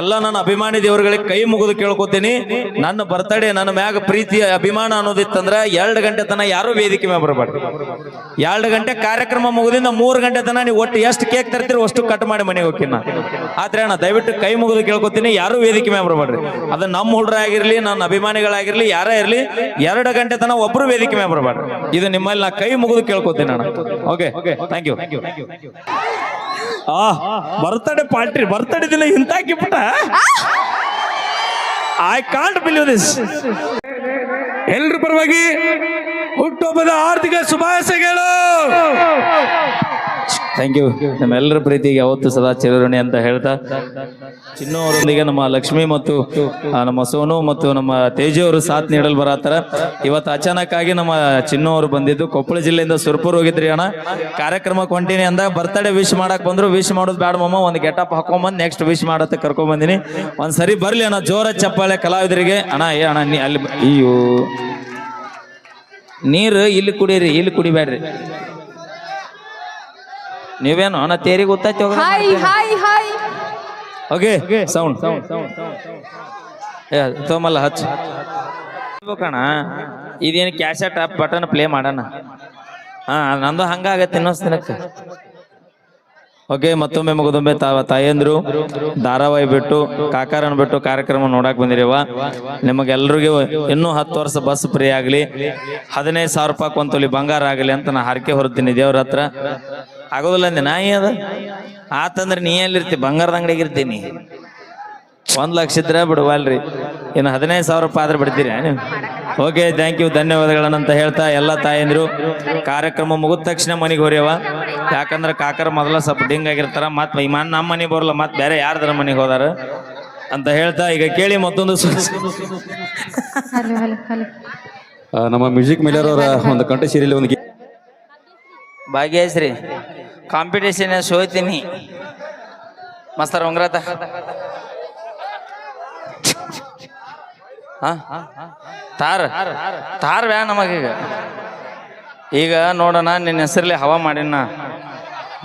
ಎಲ್ಲ ನನ್ನ ಅಭಿಮಾನಿ ದೇವರುಗಳಿಗೆ ಕೈ ಮುಗಿದು ಕೇಳ್ಕೊತೀನಿ. ನನ್ನ ಬರ್ತಡೇ ನನ್ನ ಮ್ಯಾಗ ಪ್ರೀತಿ ಅಭಿಮಾನ ಅನ್ನೋದಿತ್ತಂದ್ರೆ ಎರಡು ಗಂಟೆ ತನ ಯಾರು ವೇದಿಕೆ ಮೇಲೆ ಬರಬಾರ್ದು. ಎರಡು ಗಂಟೆ ಕಾರ್ಯಕ್ರಮ ಮುಗಿದಿಂದ ಮೂರು ಗಂಟೆ ತನ ನೀವು ಒಟ್ಟು ಎಷ್ಟು ಕೇಕ್ ತರ್ತೀರಿ ಅಷ್ಟು ಕಟ್ ಮಾಡಿ ಮನೆಗೆ ಹೋಗ್ತೀನಿ ನಾ ಆದ್ರೆ ಅಣ್ಣ, ದಯವಿಟ್ಟು ಕೈ ಮುಗಿದು ಕೇಳ್ಕೊತೀನಿ, ಯಾರು ವೇದಿಕೆ ಮೇಲೆ ಬರಬಾರ್ರಿ ಅದು ನಮ್ಮ ಹುಡ್ರ ಆಗಿರ್ಲಿ, ನನ್ನ ಅಭಿಮಾನಿಗಳಾಗಿರ್ಲಿ, ಯಾರೇ ಇರಲಿ, ಎರಡು ಗಂಟೆ ತನ ಒಬ್ರು ವೇದಿಕೆ ಮೇಲೆ ಬರಬಾರ್ದು. ಇದು ನಿಮ್ಮಲ್ಲಿ ನಾ ಕೈ ಮುಗಿದು ಕೇಳ್ಕೊತೀನಿ ಅಣ್ಣ. ಓಕೆ ಥ್ಯಾಂಕ್ ಯು ಆ ಬರ್ತಡೇ ಪಾರ್ಟಿ ಬರ್ತಡೇ ದಿನ ಇಂತಾಕಿಬಿಟ್ಟ ಐ ಕಾಂಟ್ ಬಿಲೀವ್ ದಿಸ್ ಎಲ್ರ ಪರವಾಗಿ ಹುಟ್ಟುಹಬ್ಬದ ಆರ್ಥಿಕ ಶುಭಾಶಯಗಳು. ಥ್ಯಾಂಕ್ ಯು ನಮ್ಮೆಲ್ಲರ ಪ್ರೀತಿಗೆ ಯಾವತ್ತು ಸದಾ ಚಿರಋಣಿ ಅಂತ ಹೇಳ್ತಾ. ಚಿನ್ನು ಅವರೊಂದಿಗೆ ನಮ್ಮ ಲಕ್ಷ್ಮಿ ಮತ್ತು ನಮ್ಮ ಸೋನು ಮತ್ತು ನಮ್ಮ ತೇಜು ಅವರು ಸಾಥ್ ನೀಡಲು ಬರತ್ತಾರ. ಇವತ್ತು ಅಚಾನಕ್ ಆಗಿ ನಮ್ಮ ಚಿನ್ನು ಬಂದಿದ್ದು. ಕೊಪ್ಪಳ ಜಿಲ್ಲೆಯಿಂದ ಸುರ್ಪುರ್ ಹೋಗಿದ್ರಿ ಅಣ್ಣ. ಕಾರ್ಯಕ್ರಮಕ್ಕೆ ಹೊಂಟೀನಿ ಅಂದಾಗ ಬರ್ತಡೇ ವಿಶ್ ಮಾಡಕ್ ಬಂದ್ರು. ವಿಶ್ ಮಾಡೋದು ಬೇಡ ಮಮ್ಮ ಒಂದು ಗೆಟಪ್ ಹಾಕೊಂಬಂದು ನೆಕ್ಸ್ಟ್ ವಿಶ್ ಮಾಡತ್ತೆ ಕರ್ಕೊಂಡ್ ಬಂದಿನಿ. ಒಂದ್ ಸರಿ ಬರ್ಲಿ ಅಣ್ಣ. ಜೋರ ಚಪ್ಪಾಳೆ ಕಲಾವಿದರಿಗೆ. ಅಣ್ಣ, ಏ ಅಣ್ಣ, ನೀ ಅಲ್ಲಿ ಅಯ್ಯೋ. ನೀರು ಇಲ್ಲಿ ಕುಡೀರಿ, ಇಲ್ಲಿ ಕುಡಿಬೇಡ್ರಿ. ನೀವೇನು ಅಣ್ಣ ತೇರಿ ಗೊತ್ತಾಯ್ತು hi hi hi okay sound ಏ ತೋಮಲ್ಲ ಹಚ್ಚ. ಕಣ ಇದೇನು ಕ್ಯಾಸೆಟ್ ಆಪ್ ಬಟನ್ ಪ್ಲೇ ಮಾಡೋಣ. ಹಾ ನಂದು ಹಂಗಾಗತ್ತೆ ಇನ್ನೊಂದು ದಿನಕ್ಕೆ. ಓಕೆ ಮತ್ತೊಮ್ಮೆ ಮುಗಿದೊಮ್ಮೆ ತಾವ ತಾಯಂದ್ರು ಧಾರಾವಾಹಿ ಬಿಟ್ಟು ಕಾಕಾರನ್ ಬಿಟ್ಟು ಕಾರ್ಯಕ್ರಮ ನೋಡಕ್ ಬಂದಿರಿವ ನಿಮಗೆಲ್ಲರಿಗೆ ಇನ್ನೂ ಹತ್ತು ವರ್ಷ ಬಸ್ ಫ್ರೀ ಆಗಲಿ. ಹದಿನೈದು ಸಾವಿರ ರೂಪಾಯಿ ಕೊಂತಲ್ಲಿ ತೊಲಿ ಬಂಗಾರ ಆಗಲಿ ಅಂತ ನಾ ಹರಕೆ ಹೊರತೀನಿ ದೇವ್ರ ಹತ್ರ. ಆಗೋದಿಲ್ಲ ಅಂದೆ. ನಾ ಅದ. ಆತಂದ್ರೆ ನೀ ಎಲ್ಲಿರ್ತಿ? ಬಂಗಾರದ ಅಂಗಡಿಗೆ ಇರ್ತೀನಿ. ಒಂದ್ ಲಕ್ಷ ಇದ್ರೆ ಬಿಡುವಲ್ರಿ. ಇನ್ನು ಹದಿನೈದು ಸಾವಿರ ರೂಪಾಯಿ ಆದ್ರೆ ಬಿಡ್ತೀರಿ ನೀವು ಓಕೆ ಥ್ಯಾಂಕ್ ಯು ಧನ್ಯವಾದಗಳನ್ನಂತ ಹೇಳ್ತಾ ಎಲ್ಲ ತಾಯಂದ್ರು. ಕಾರ್ಯಕ್ರಮ ಮುಗಿದ ತಕ್ಷಣ ಮನೆಗೆ ಹೊರೆಯವ ಯಾಕಂದ್ರೆ ಕಾಕರ ಮೊದಲ ಸ್ವಲ್ಪ ಡಿಂಗ್ ಆಗಿರ್ತಾರ. ಮತ್ ಇಮಾನ್ ನಮ್ಮ ಮನೆಗೆ ಬರಲ್ಲ ಮತ್ ಬೇರೆ ಯಾರ್ದಾರ ಮನೆಗೆ ಹೋದಾರ ಅಂತ ಹೇಳ್ತಾ ಈಗ ಕೇಳಿ ಮತ್ತೊಂದು ನಮ್ಮ ಮ್ಯೂಸಿಕ್ ಮೇಲೆ ಅವರ ಒಂದು ಕಂಠ ಸೀರಿಯಲ್ ಒಂದು ಭಾಗ್ಯಶ್ರೀ. ಕಾಂಪಿಟೇಷನ್ ಸೋತೀನಿ ಮಸ್ತಾರ ಉಂಗ್ರಾತ. ತಾರ್. ತಾರ್ ಬ್ಯಾ ನಮಗೀಗ. ಈಗ ನೋಡೋಣ, ನಿನ್ನ ಹೆಸರಲ್ಲಿ ಹವಾ ಮಾಡಿನ.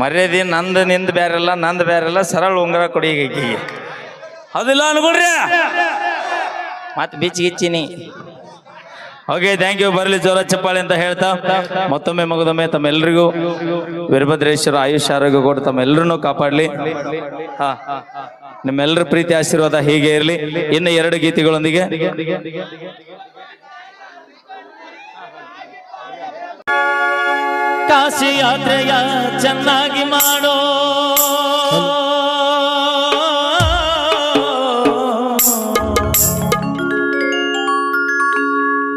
ಮರ್ಯಾದೆ ನಂದು, ನಿಂದು ಬೇರೆಲ್ಲ ನಂದು ಬೇರೆಲ್ಲ ಸರಳ ಉಂಗ್ರ ಕೊಡಿ ಈಗ ಅದಿಲ್ಲ ಅನ್ಕೊಡ್ರಿ ಮತ್ತೆ ಬೀಚ್ ಗಿಚ್ಚಿನಿ ಓಕೆ ಥ್ಯಾಂಕ್ ಯು ಬರಲಿ ಜೋರ ಚಪ್ಪಾಳೆ ಅಂತ ಹೇಳ್ತಾ. ಮತ್ತೊಮ್ಮೆ ಮಗದೊಮ್ಮೆ ತಮ್ಮೆಲ್ಲರಿಗೂ ವೀರಭದ್ರೇಶ್ವರ ಆಯುಷ್ ಆರೋಗ್ಯ ಕೊಟ್ಟು ತಮ್ಮೆಲ್ಲರನ್ನೂ ಕಾಪಾಡಲಿ. ನಿಮ್ಮೆಲ್ಲರ ಪ್ರೀತಿ ಆಶೀರ್ವಾದ ಹೀಗೆ ಇರಲಿ. ಇನ್ನು ಎರಡು ಗೀತೆಗಳೊಂದಿಗೆ. ಕಾಶಿ ಯಾತ್ರೆಯ ಚೆನ್ನಾಗಿ ಮಾಡೋ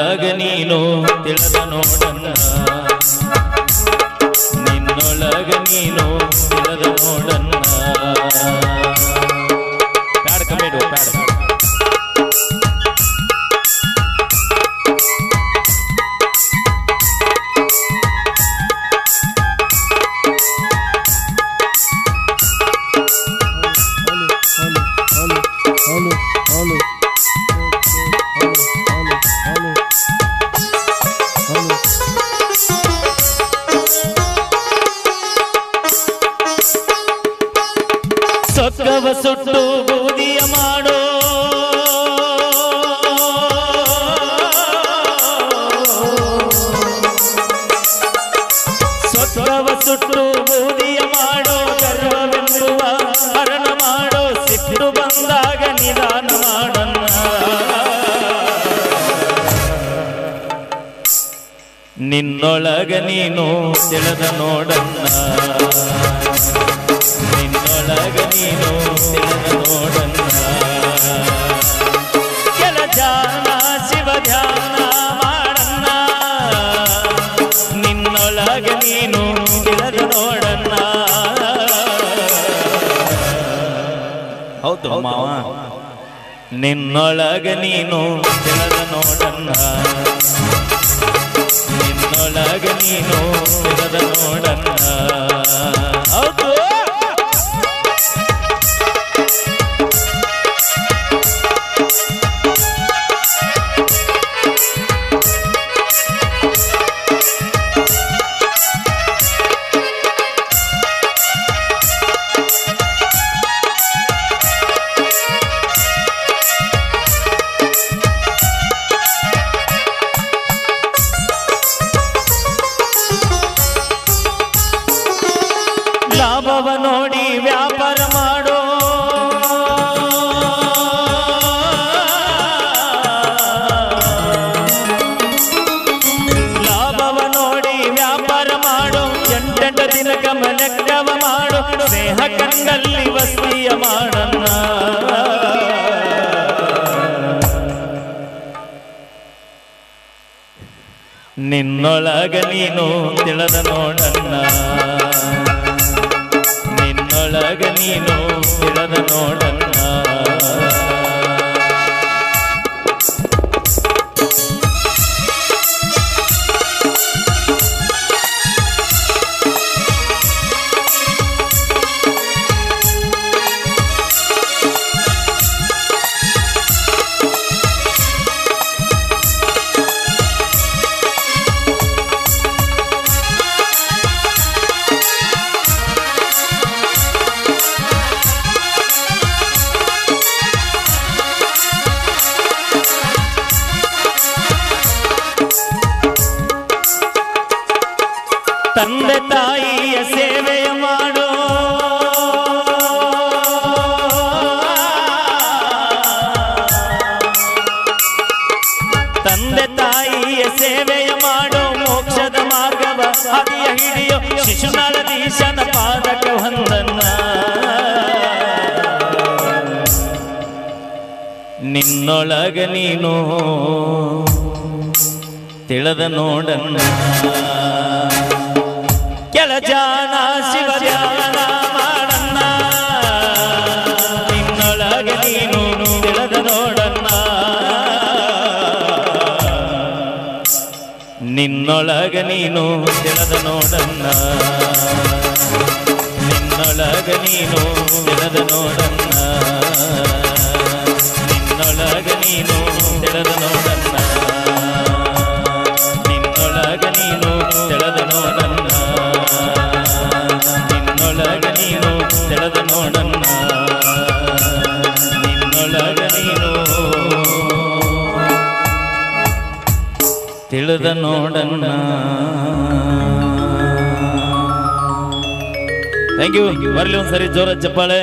ನಿನ್ನೊಳಗ ನೀನು ತಿಳಿದ ನೋಡಣ್ಣ ನಿನ್ನೊಳಗ ನೀನು ತಿಳಿದ ನೋಡಣ್ಣ. ನಿನ್ನೊಳಗ ನೀನು ತಿಳಿದ ನೋಡಣ್ಣ. ಕೆಲ ಜಾನ ಶಿವ ಧ್ಯಾನ ಮಾಡಣ್ಣ. ನಿನ್ನೊಳಗ ನೀನು ತಿಳಿದ ನೋಡಣ್ಣ. ಹೌದು ಮಾವ. ನಿನ್ನೊಳಗ ನೀನು ತಿಳಿದ ನೋಡಣ್ಣ. ನೋಡಣ್ಣ ಹೌದು. ಕಂಡಲ್ಲಿ ವಸ್ತಿಯ ಮಾಡಣ್ಣ ನಿನ್ನೊಳಗ ನೀನು ತಿಳದ ನೋಡಣ್ಣ ನಿನ್ನೊಳಗ ನೀನು ತಿಳದ ನೋಡಣ್ಣ ಸೇವೆಯ ಮಾಡೋ. ತಂದೆ ತಾಯಿಯ ಸೇವೆಯ ಮಾಡೋ. ಮೋಕ್ಷದ ಮಾರ್ಗವ ಹದಿಯ ಹಿಡಿಯೋ ಶಿಶುನಾಳದೀಶನ ಪಾದಕ ಹೊಂದನ್ನ ನಿನ್ನೊಳಗ ನೀನು ತಿಳಿದ ನೋಡಣ್ಣ ಕೆಳಜಾನ ಶಿವ ನಿನ್ನೊಳಗ ನೀನು ತಿಳಿದ ನೋಡನ್ನ. ನಿನ್ನೊಳಗ ನೀನು ತಿಳಿದ ನೋಡಣ್ಣ ತಿಳಿದ ನೋಡಣ್ಣ ಥ್ಯಾಂಕ್ ಯು ಬರ್ಲಿ ಒಂದ್ಸರಿ ಜೋರ ಚಪ್ಪಾಳೆ